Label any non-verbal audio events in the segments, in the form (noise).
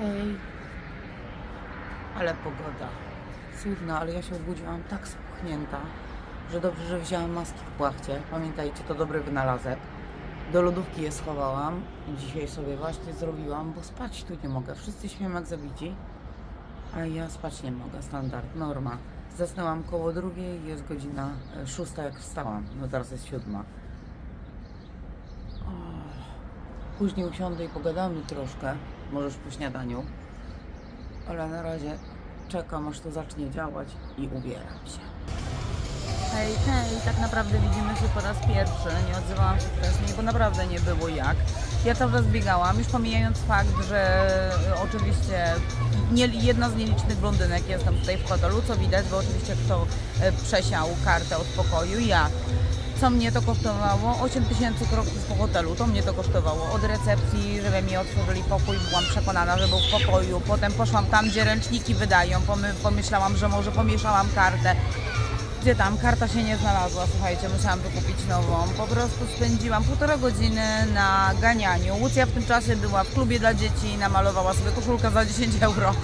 Hej. Ale pogoda. Cudna, ale ja się obudziłam tak spuchnięta, że dobrze, że wzięłam maski w płachcie. Pamiętajcie, to dobry wynalazek. Do lodówki je schowałam. Dzisiaj sobie właśnie zrobiłam, bo spać tu nie mogę. Wszyscy śpią jak zabici, a ja spać nie mogę. Standard, norma. Zasnęłam koło drugiej, jest godzina e, szósta jak wstałam. No teraz jest siódma. Później usiądę i pogadamy troszkę, możesz po śniadaniu. Ale na razie czekam, aż to zacznie działać i ubieram się. Hej, hej, tak naprawdę widzimy się po raz pierwszy. Nie odzywałam się wcześniej, bo naprawdę nie było jak. Ja cały czas biegałam, już pomijając fakt, że oczywiście nie, jedna z nielicznych blondynek jestem tutaj w hotelu, co widać, bo oczywiście kto e, przesiał kartę od pokoju, ja. Co mnie to kosztowało? 8 tysięcy kroków po hotelu. To mnie to kosztowało. Od recepcji, żeby mi otworzyli pokój, byłam przekonana, że był w pokoju. Potem poszłam tam, gdzie ręczniki wydają. Pomy- Pomyślałam, że może pomieszałam kartę. Gdzie tam? Karta się nie znalazła, słuchajcie, musiałam wykupić nową. Po prostu spędziłam półtora godziny na ganianiu. Łucja w tym czasie była w klubie dla dzieci namalowała sobie koszulkę za 10 euro.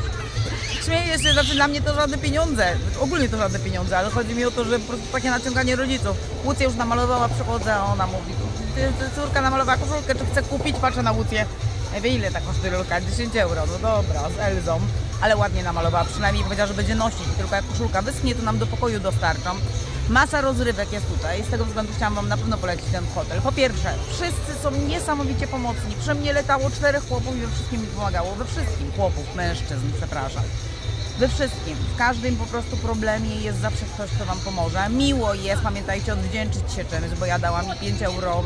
Śmieję się, znaczy dla mnie to żadne pieniądze, ogólnie to żadne pieniądze, ale chodzi mi o to, że po prostu takie naciąganie rodziców. Łucja już namalowała, przychodzę, a ona mówi, ty, ty córka namalowała koszulkę, czy chce kupić? Patrzę na Łucję, wie ile ta koszulka? 10 euro, no dobra, z Elzą, ale ładnie namalowała, przynajmniej powiedziała, że będzie nosić, tylko jak koszulka wyschnie, to nam do pokoju dostarczą. Masa rozrywek jest tutaj, z tego względu chciałam Wam na pewno polecić ten hotel. Po pierwsze, wszyscy są niesamowicie pomocni. Przy mnie letało czterech chłopów i we wszystkim mi pomagało. We wszystkim chłopów, mężczyzn, przepraszam. We wszystkim, w każdym po prostu problemie jest zawsze ktoś, kto Wam pomoże. Miło jest, pamiętajcie, odwdzięczyć się czymś, bo ja dałam mi 5 euro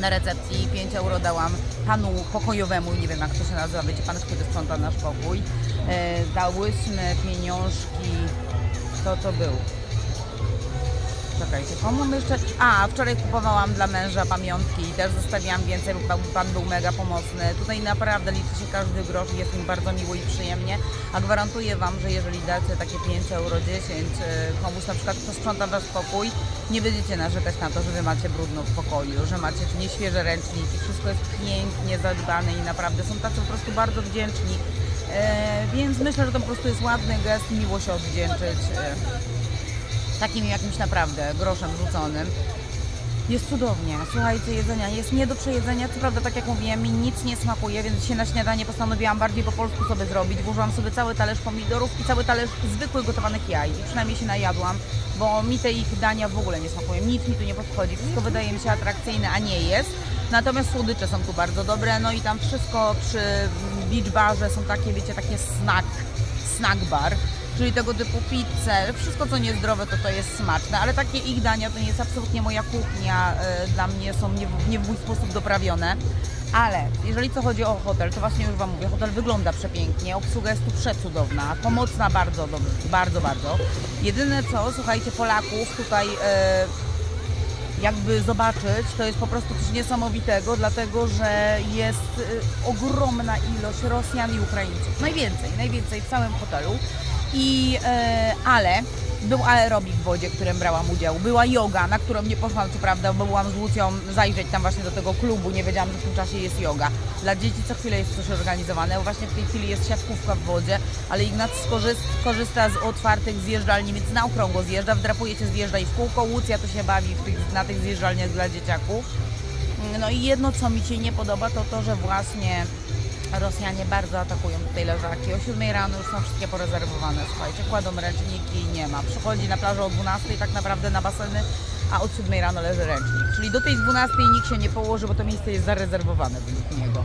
na recepcji, 5 euro dałam panu pokojowemu, nie wiem jak to się nazywa, wiecie, pan, który sprząta nasz pokój. E, dałyśmy pieniążki, kto to był? Czekajcie, komu jeszcze... A, wczoraj kupowałam dla męża pamiątki i też zostawiłam więcej, bo pan, pan był mega pomocny. Tutaj naprawdę liczy się każdy grosz i jest mi bardzo miło i przyjemnie. A gwarantuję Wam, że jeżeli dacie takie 5 euro, 10 y, komuś na przykład, kto sprząta Wasz pokój, nie będziecie narzekać na to, że Wy macie brudno w pokoju, że macie nieświeże ręczniki. Wszystko jest pięknie zadbane i naprawdę są tacy po prostu bardzo wdzięczni. E, więc myślę, że to po prostu jest ładny gest, miło się odwdzięczyć. E, takim jakimś naprawdę groszem rzuconym. Jest cudownie. Słuchajcie, jedzenia jest nie do przejedzenia. Co prawda, tak jak mówiłem, mi nic nie smakuje, więc dzisiaj na śniadanie postanowiłam bardziej po polsku sobie zrobić. Włożyłam sobie cały talerz pomidorów i cały talerz zwykłych gotowanych jaj. I przynajmniej się najadłam, bo mi te ich dania w ogóle nie smakują. Nic mi tu nie podchodzi. Wszystko wydaje mi się atrakcyjne, a nie jest. Natomiast słodycze są tu bardzo dobre. No i tam wszystko przy beach barze są takie, wiecie, takie snack, snack bar czyli tego typu pizze, wszystko co niezdrowe to to jest smaczne, ale takie ich dania to nie jest absolutnie moja kuchnia, y, dla mnie są nie, w- nie w mój sposób doprawione. Ale jeżeli co chodzi o hotel, to właśnie już Wam mówię, hotel wygląda przepięknie, obsługa jest tu przecudowna, pomocna bardzo, dobrze, bardzo, bardzo. Jedyne co, słuchajcie, Polaków tutaj y, jakby zobaczyć, to jest po prostu coś niesamowitego, dlatego że jest y, ogromna ilość Rosjan i Ukraińców. Najwięcej, najwięcej w całym hotelu. I, e, ale był aerobik w wodzie, w którym brałam udział. Była yoga, na którą nie poszłam, co prawda, bo byłam z Łucją zajrzeć tam właśnie do tego klubu. Nie wiedziałam, że w tym czasie jest yoga. Dla dzieci co chwilę jest coś organizowane. Właśnie w tej chwili jest siatkówka w wodzie, ale Ignac skorzyst, korzysta z otwartych zjeżdżalni, więc na okrągło zjeżdża, wdrapuje się, zjeżdża i w kółko. Łucja to się bawi tych, na tych zjeżdżalniach dla dzieciaków. No i jedno, co mi się nie podoba, to to, że właśnie Rosjanie bardzo atakują tutaj leżaki. O 7 rano już są wszystkie porezerwowane, słuchajcie, kładą ręczniki i nie ma. Przychodzi na plażę o 12 tak naprawdę na baseny, a od 7 rano leży ręcznik. Czyli do tej 12 nikt się nie położy, bo to miejsce jest zarezerwowane według niego.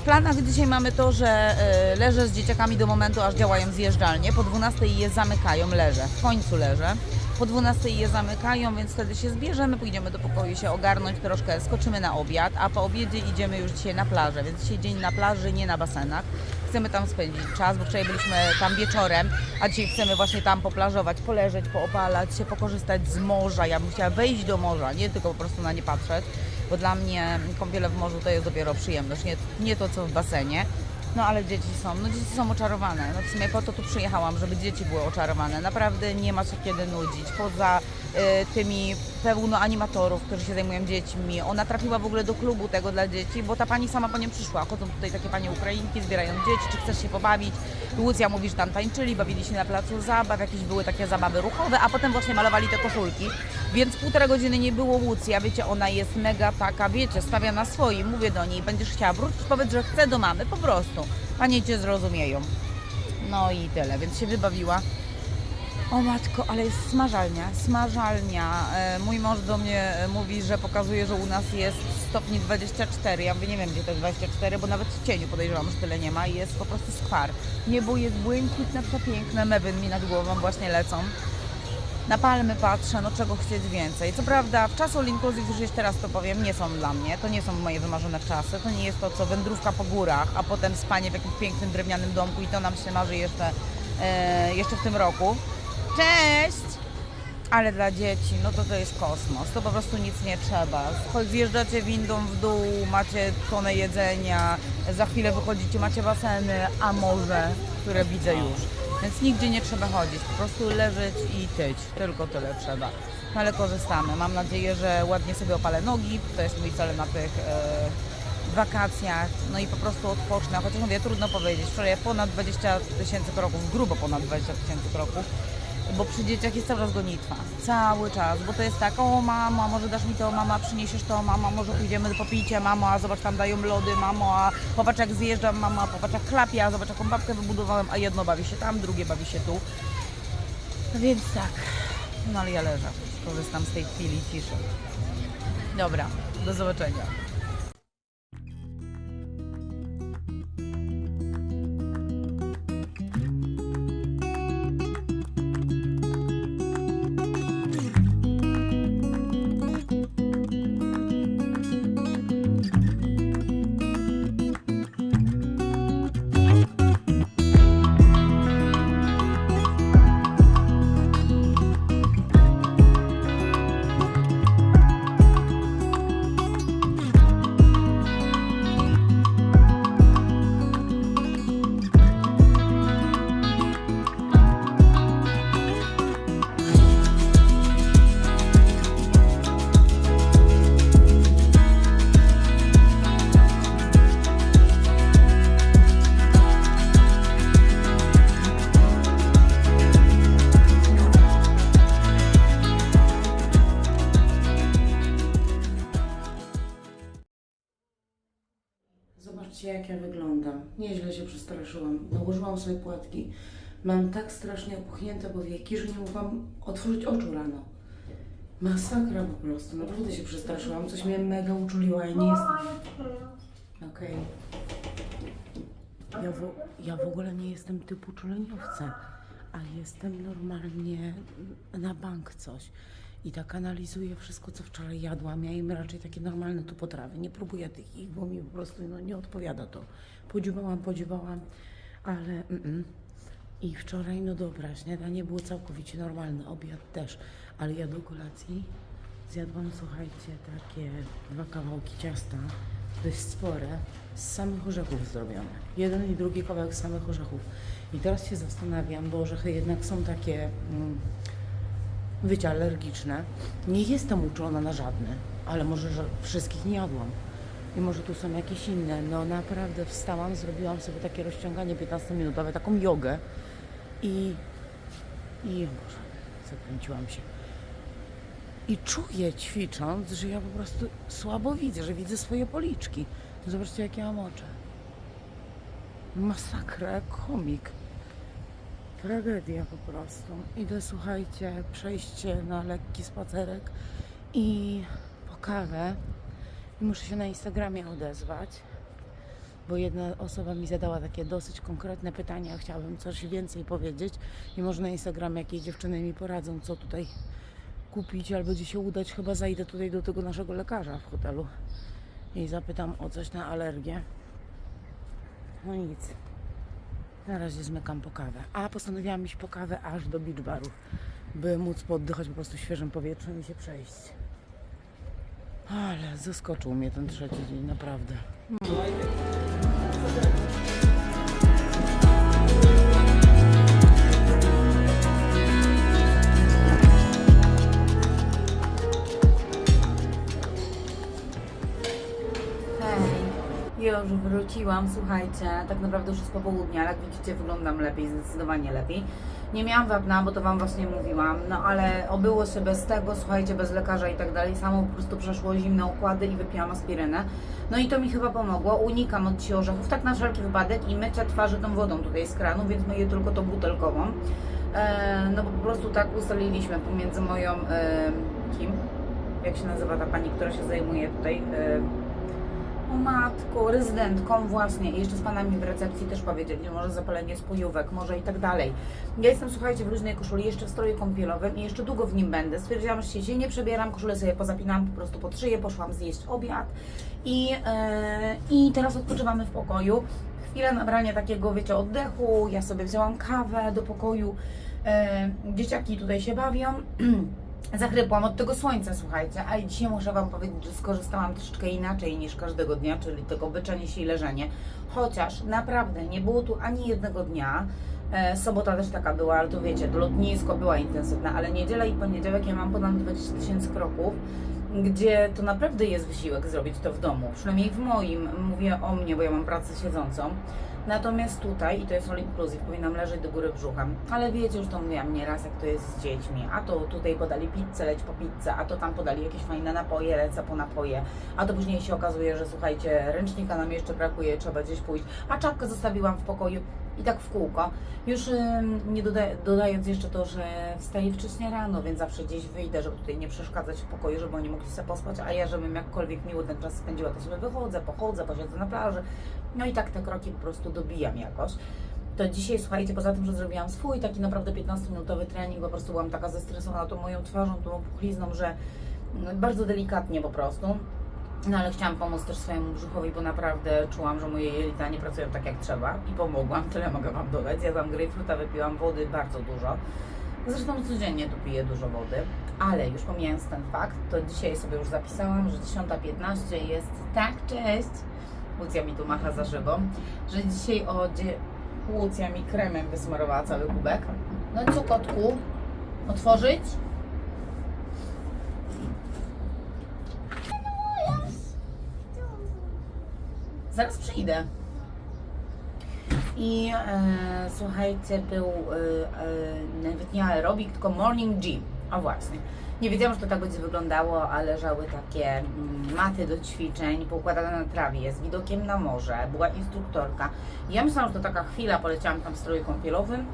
W planach dzisiaj mamy to, że y, leżę z dzieciakami do momentu, aż działają zjeżdżalnie. Po 12 je zamykają, leżę. W końcu leżę. Po 12 je zamykają, więc wtedy się zbierzemy, pójdziemy do pokoju się ogarnąć troszkę, skoczymy na obiad, a po obiedzie idziemy już dzisiaj na plażę, więc dzisiaj dzień na plaży, nie na basenach. Chcemy tam spędzić czas, bo wczoraj byliśmy tam wieczorem, a dzisiaj chcemy właśnie tam poplażować, poleżeć, poopalać się, pokorzystać z morza. Ja bym chciała wejść do morza, nie tylko po prostu na nie patrzeć, bo dla mnie kąpiele w morzu to jest dopiero przyjemność, nie, nie to co w basenie. No ale dzieci są, no dzieci są oczarowane. No w sumie po to tu przyjechałam, żeby dzieci były oczarowane. Naprawdę nie ma się kiedy nudzić. Poza y, tymi pełno animatorów, którzy się zajmują dziećmi. Ona trafiła w ogóle do klubu tego dla dzieci, bo ta pani sama po nią przyszła. Chodzą tutaj takie panie Ukrainki, zbierają dzieci, czy chcesz się pobawić. Lucja mówi, że tam tańczyli, bawili się na placu zabaw, jakieś były takie zabawy ruchowe, a potem właśnie malowali te koszulki. Więc półtora godziny nie było Łucji, a wiecie, ona jest mega taka, wiecie, stawia na swoim. Mówię do niej, będziesz chciała wrócić, powiedz, że chcę do mamy, po prostu. Panie cię zrozumieją. No i tyle, więc się wybawiła. O matko, ale jest smażalnia, smażalnia. E, mój mąż do mnie e, mówi, że pokazuje, że u nas jest stopni 24. Ja mówię, nie wiem gdzie to jest 24, bo nawet w cieniu podejrzewam, że tyle nie ma. i Jest po prostu skwar. Niebo jest błękitne, przepiękne, mewy mi nad głową właśnie lecą. Na palmy patrzę, no czego chcieć więcej. Co prawda, w czasu inclusive, już jeszcze raz to powiem, nie są dla mnie. To nie są moje wymarzone czasy. To nie jest to, co wędrówka po górach, a potem spanie w jakimś pięknym drewnianym domku i to nam się marzy jeszcze, e, jeszcze w tym roku. Cześć! Ale dla dzieci, no to to jest kosmos. To po prostu nic nie trzeba. Choć zjeżdżacie windą w dół, macie tonę jedzenia, za chwilę wychodzicie, macie baseny, a morze, które widzę już. Więc nigdzie nie trzeba chodzić, po prostu leżeć i tyć. Tylko tyle trzeba. No ale korzystamy. Mam nadzieję, że ładnie sobie opalę nogi. To jest mój cel na tych e, wakacjach. No i po prostu odpocznę. Chociaż mówię, trudno powiedzieć. Wczoraj ponad 20 tysięcy kroków, grubo ponad 20 tysięcy kroków bo przy dzieciach jest cały czas gonitwa. Cały czas, bo to jest tak, o mamo, a może dasz mi to, mama, przyniesiesz to, mama, może pójdziemy do popicia, mamo, a zobacz, tam dają lody, mamo, a popatrz jak zjeżdżam, mama, a popatrz jak chlapie, a zobacz jaką babkę wybudowałem, a jedno bawi się tam, drugie bawi się tu. Więc tak, no ale ja leżę, korzystam z tej chwili ciszy. Dobra, do zobaczenia. Przestraszyłam. Nałożyłam sobie płatki. Mam tak strasznie opuchnięte powieki, że nie mogłam otworzyć oczu rano. Masakra po prostu. Naprawdę się przestraszyłam. Coś mnie mega uczuliło. Ja nie jestem... Okej. Ja, w, ja w ogóle nie jestem typu czuleniowca, ale jestem normalnie na bank coś. I tak analizuję wszystko, co wczoraj jadłam. Ja jem raczej takie normalne tu potrawy. Nie próbuję tych ich, bo mi po prostu no, nie odpowiada to. Podziubałam, podziubałam, ale mm-mm. I wczoraj, no dobra, śniadanie było całkowicie normalne, obiad też, ale ja do kolacji zjadłam, słuchajcie, takie dwa kawałki ciasta, dość spore, z samych orzechów zrobione. Jeden i drugi kawałek z samych orzechów. I teraz się zastanawiam, bo orzechy jednak są takie, mm, wiecie, alergiczne. Nie jestem uczulona na żadne, ale może że wszystkich nie jadłam. I może tu są jakieś inne. No naprawdę wstałam, zrobiłam sobie takie rozciąganie 15-minutowe, taką jogę i... i... Boże, zakręciłam się. I czuję ćwicząc, że ja po prostu słabo widzę, że widzę swoje policzki. Zobaczcie, jakie mam oczy. Masakra, komik. Tragedia po prostu. Idę, słuchajcie, przejście na lekki spacerek i po kawę. Muszę się na Instagramie odezwać, bo jedna osoba mi zadała takie dosyć konkretne pytania. Chciałabym coś więcej powiedzieć i może na Instagramie jakieś dziewczyny mi poradzą, co tutaj kupić albo gdzie się udać. Chyba zajdę tutaj do tego naszego lekarza w hotelu i zapytam o coś na alergię. No nic. Na razie zmykam po kawę. A postanowiłam iść po kawę aż do beach baru, by móc poddychać po prostu świeżym powietrzem i się przejść. Ale zaskoczył mnie ten trzeci dzień, naprawdę. Już wróciłam, słuchajcie, tak naprawdę już jest popołudnie, ale jak widzicie wyglądam lepiej, zdecydowanie lepiej. Nie miałam wapna, bo to Wam właśnie mówiłam, no ale obyło się bez tego, słuchajcie, bez lekarza i tak dalej, samo po prostu przeszło zimne układy i wypiłam aspirynę. No i to mi chyba pomogło, unikam od dzisiaj orzechów, tak na wszelki wypadek i mycia twarzy tą wodą tutaj z kranu, więc myję tylko tą butelkową. E, no bo po prostu tak ustaliliśmy pomiędzy moją, e, kim? Jak się nazywa ta pani, która się zajmuje tutaj... E, matko, rezydentką właśnie i jeszcze z panami w recepcji też powiedzieli, może zapalenie spojówek, może i tak dalej. Ja jestem, słuchajcie, w luźnej koszuli, jeszcze w stroju kąpielowym i jeszcze długo w nim będę. Stwierdziłam, że się nie przebieram, koszulę sobie pozapinam po prostu pod szyję, poszłam zjeść obiad i, e, i teraz odpoczywamy w pokoju. Chwilę nabrania takiego, wiecie, oddechu, ja sobie wzięłam kawę do pokoju, e, dzieciaki tutaj się bawią. (clears throat) Zachrypłam od tego słońca, słuchajcie, a i dzisiaj muszę Wam powiedzieć, że skorzystałam troszeczkę inaczej niż każdego dnia, czyli tego byczenie się i leżenie. Chociaż naprawdę nie było tu ani jednego dnia. E, sobota też taka była, ale to wiecie, to lotnisko była intensywna, ale niedziela i poniedziałek ja mam ponad 20 tysięcy kroków, gdzie to naprawdę jest wysiłek zrobić to w domu. Przynajmniej w moim, mówię o mnie, bo ja mam pracę siedzącą. Natomiast tutaj, i to jest all inclusive, powinnam leżeć do góry brzuchem. Ale wiecie, już to mówiłam nieraz, jak to jest z dziećmi. A to tutaj podali pizzę, leć po pizzę, a to tam podali jakieś fajne napoje, lecę po napoje. A to później się okazuje, że słuchajcie, ręcznika nam jeszcze brakuje, trzeba gdzieś pójść. A czapkę zostawiłam w pokoju i tak w kółko. Już nie doda dodając jeszcze to, że wstaję wcześnie rano, więc zawsze gdzieś wyjdę, żeby tutaj nie przeszkadzać w pokoju, żeby oni mogli sobie pospać, a ja, żebym jakkolwiek miło ten czas spędziła, to sobie wychodzę, pochodzę, posiedzę na plaży. No i tak te kroki po prostu dobijam jakoś. To dzisiaj, słuchajcie, poza tym, że zrobiłam swój taki naprawdę 15-minutowy trening, po prostu byłam taka zestresowana tą moją twarzą, tą opuchlizną, że bardzo delikatnie po prostu. No ale chciałam pomóc też swojemu brzuchowi, bo naprawdę czułam, że moje jelita nie pracują tak jak trzeba i pomogłam, tyle mogę Wam dodać. Zjadłam grejpfruta, wypiłam wody bardzo dużo. Zresztą codziennie tu piję dużo wody, ale już pomijając ten fakt, to dzisiaj sobie już zapisałam, że 10.15 jest tak, cześć! Łucja mi tu macha za szybą, że dzisiaj o. Łucja mi kremem wysmarowała cały kubek. No i co kotku? Otworzyć? Zaraz przyjdę. I e, słuchajcie, był e, e, nawet nie aerobik, tylko morning gym. A właśnie. Nie wiedziałam, że to tak będzie wyglądało, a leżały takie mm, maty do ćwiczeń, poukładane na trawie, z widokiem na morze, była instruktorka. Ja myślałam, że to taka chwila, poleciałam tam w stroju kąpielowym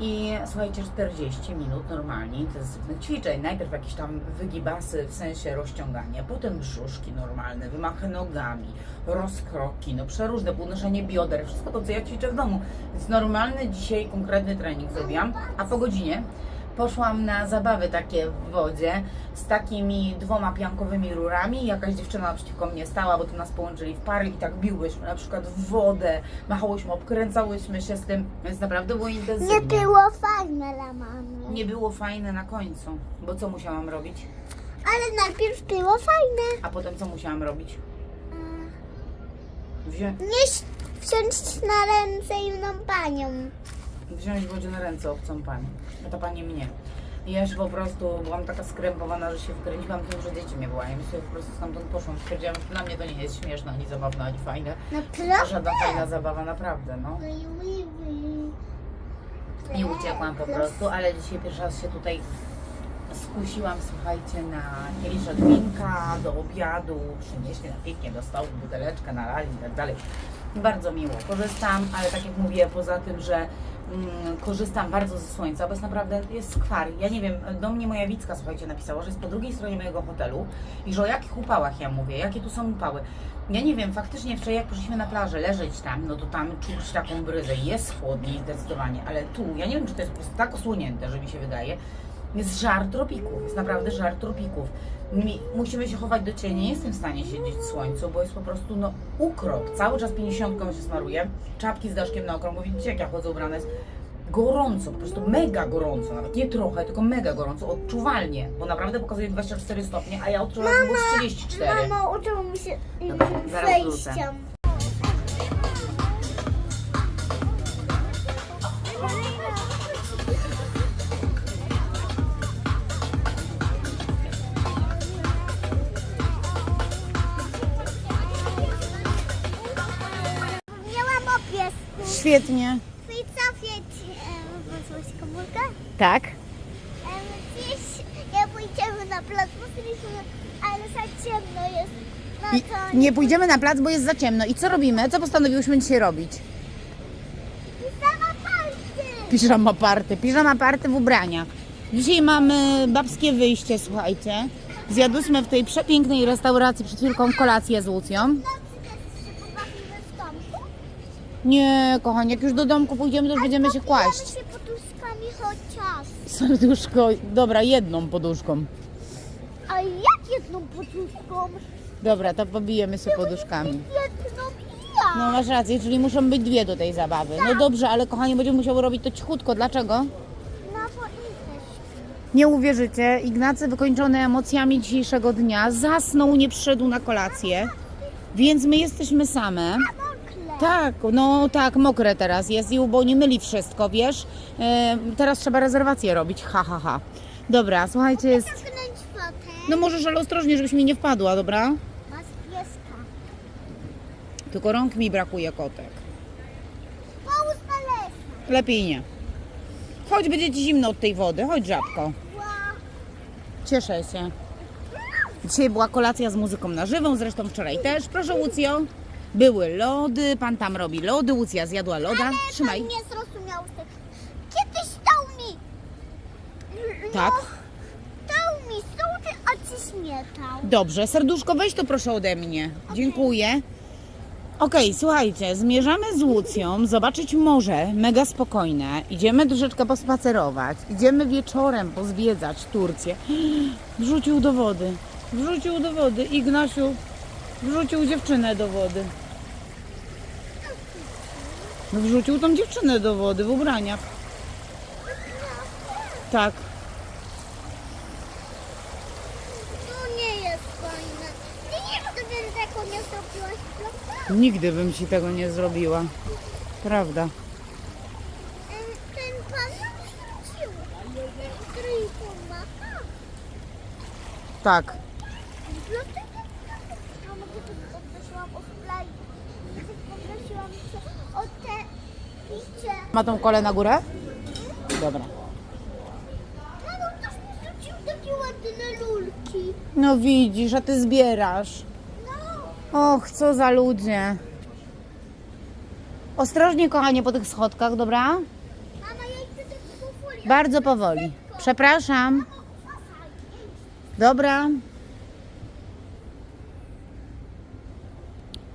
i słuchajcie, 40 minut normalnie intensywnych ćwiczeń. Najpierw jakieś tam wygibasy w sensie rozciągania, potem brzuszki normalne, wymachy nogami, rozkroki, no przeróżne, podnoszenie bioder, wszystko to, co ja ćwiczę w domu. Więc normalny dzisiaj konkretny trening zrobiłam, a po godzinie poszłam na zabawy takie w wodzie z takimi dwoma piankowymi rurami. Jakaś dziewczyna naprzeciwko mnie stała, bo to nas połączyli w pary i tak biłyśmy na przykład w wodę, machałyśmy, obkręcałyśmy się z tym, więc naprawdę było intensywnie. Nie było fajne dla mamy. Nie było fajne na końcu, bo co musiałam robić? Ale najpierw było fajne. A potem co musiałam robić? Wzią- Nie wsiąść na ręce inną panią. Wziąć wodzie na ręce obcą pani, a ta pani mnie. I ja się po prostu byłam taka skrępowana, że się wkręciłam tym, że dzieci mnie wołają. I sobie po prostu stamtąd poszłam. Stwierdziłam, że dla mnie to nie jest śmieszne, ani zabawne, ani fajne. Naprawdę. żadna fajna zabawa, naprawdę, no. I uciekłam po prostu, ale dzisiaj pierwszy raz się tutaj skusiłam, słuchajcie, na kieliszek winka do obiadu, przynieśli na pięknie do stołu, buteleczkę, nalali i tak dalej. Bardzo miło korzystam, ale tak jak mówię, poza tym, że korzystam bardzo ze słońca, bo jest naprawdę jest skwar. Ja nie wiem, do mnie moja Wicka, słuchajcie, napisała, że jest po drugiej stronie mojego hotelu i że o jakich upałach ja mówię, jakie tu są upały. Ja nie wiem, faktycznie wczoraj jak poszliśmy na plażę leżeć tam, no to tam czuć taką bryzę, jest chłodniej zdecydowanie, ale tu, ja nie wiem, czy to jest po prostu tak osłonięte, że mi się wydaje, jest żar tropików, jest naprawdę żar tropików. Mi, musimy się chować do cieni, nie jestem w stanie siedzieć w słońcu, bo jest po prostu no ukrop. Cały czas 50 się smaruje, czapki z daszkiem na okrąg, bo widzicie jak ja chodzę ubrana, jest gorąco, po prostu mega gorąco, nawet nie trochę, tylko mega gorąco, odczuwalnie, bo naprawdę pokazuje 24 stopnie, a ja odczuwam było z 34. Mamo, uczył mi się Dobra, zaraz wrócę. wejściem. Świetnie. wycofić wąsowską komórkę. Tak. Em, Dziś nie pójdziemy na plac, postaliśmy, ale za ciemno jest. No I to nie pójdziemy na plac, bo jest za ciemno. I co robimy? Co postanowiłyśmy dzisiaj robić? Sama party! Piżama party. Piżama party w ubraniach. Dzisiaj mamy babskie wyjście, słuchajcie. Zjadłyśmy w tej przepięknej restauracji przed chwilką kolację z Łucją. Nie, kochani, jak już do domku pójdziemy, to już będziemy się kłaść. Się poduszkami chociaż. Serduszko, dobra, jedną poduszką. A jak jedną poduszką? Dobra, to pobijemy się poduszkami. Jedną i ja. No masz rację, czyli muszą być dwie do tej zabawy. No dobrze, ale kochani, będziemy musiały robić to cichutko. Dlaczego? No bo idziesz. Nie uwierzycie, Ignacy wykończony emocjami dzisiejszego dnia zasnął, nie przyszedł na kolację, więc my jesteśmy same. Tak, no tak, mokre teraz jest i bo nie myli wszystko, wiesz? E, teraz trzeba rezerwację robić, ha, ha, ha. Dobra, słuchajcie, jest... Zamknąć. No możesz, ale ostrożnie, żebyś mi nie wpadła, dobra? Masz pieska. Tylko rąk mi brakuje, kotek. Połóż na. Lepiej nie. Chodź, będzie ci zimno od tej wody, chodź żabko. Ła. Cieszę się. Dzisiaj była kolacja z muzyką na żywą, zresztą wczoraj też. Proszę Łucjo. Były lody, pan tam robi lody, Łucja zjadła loda. Trzymaj. Pan nie zrozumiał tych. Kiedyś dał mi. No, Tak. Dał mi sołty, a dziś nie dał. Dobrze, serduszko weź to proszę ode mnie. Dziękuję. Okej, słuchajcie, zmierzamy z Łucją zobaczyć morze, mega spokojne. Idziemy troszeczkę pospacerować. Idziemy wieczorem pozwiedzać Turcję. (gasps) Wrzucił do wody. Wrzucił do wody. Ignasiu wrzucił dziewczynę do wody. No wrzucił tą dziewczynę do wody w ubraniach. Tak. To nie jest fajne. Ty nigdy bym tego nie zrobiłaś, prawda? Nigdy bym ci tego nie zrobiła. Prawda. Ten pan nam. Który pomaga. Tak. Dlatego Mamo, kiedy poprosiłam o splaj, poprosiłam się o te picie. Ma tą kolę na górę? Dobra. Mamo, ktoś mi wrzucił takie ładne lulki. No widzisz, a ty zbierasz. No, Och, co za ludzie. Ostrożnie, kochanie, po tych schodkach, dobra? mama, ja idę do. Bardzo powoli. Przepraszam. Dobra.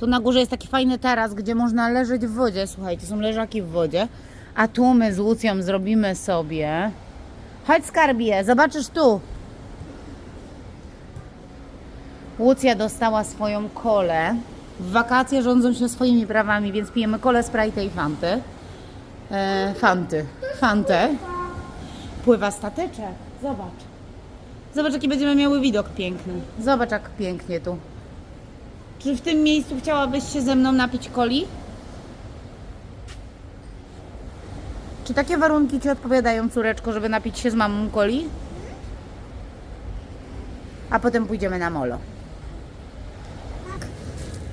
Tu na górze jest taki fajny taras, gdzie można leżeć w wodzie. Słuchajcie, są leżaki w wodzie. A tu my z Łucją zrobimy sobie. Chodź skarbie, zobaczysz tu. Łucja dostała swoją kolę. W wakacje rządzą się swoimi prawami, więc pijemy kolę, Sprite i Fanty. E, fanty. Fantę. Pływa stateczek. Zobacz. Zobacz, jaki będziemy miały widok piękny. Zobacz, jak pięknie tu. Czy w tym miejscu chciałabyś się ze mną napić coli? Czy takie warunki Ci odpowiadają, córeczko, żeby napić się z mamą coli? A potem pójdziemy na molo.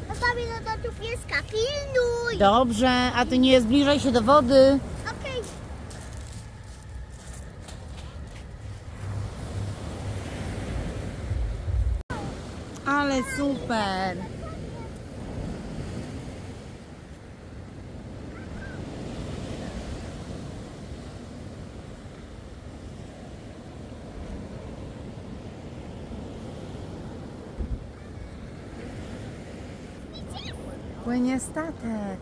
Zostawię na tatu pieska, pilnuj. Dobrze, a Ty nie zbliżaj się do wody. Okej. Ale super. Płynie statek.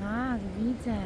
Tak, widzę.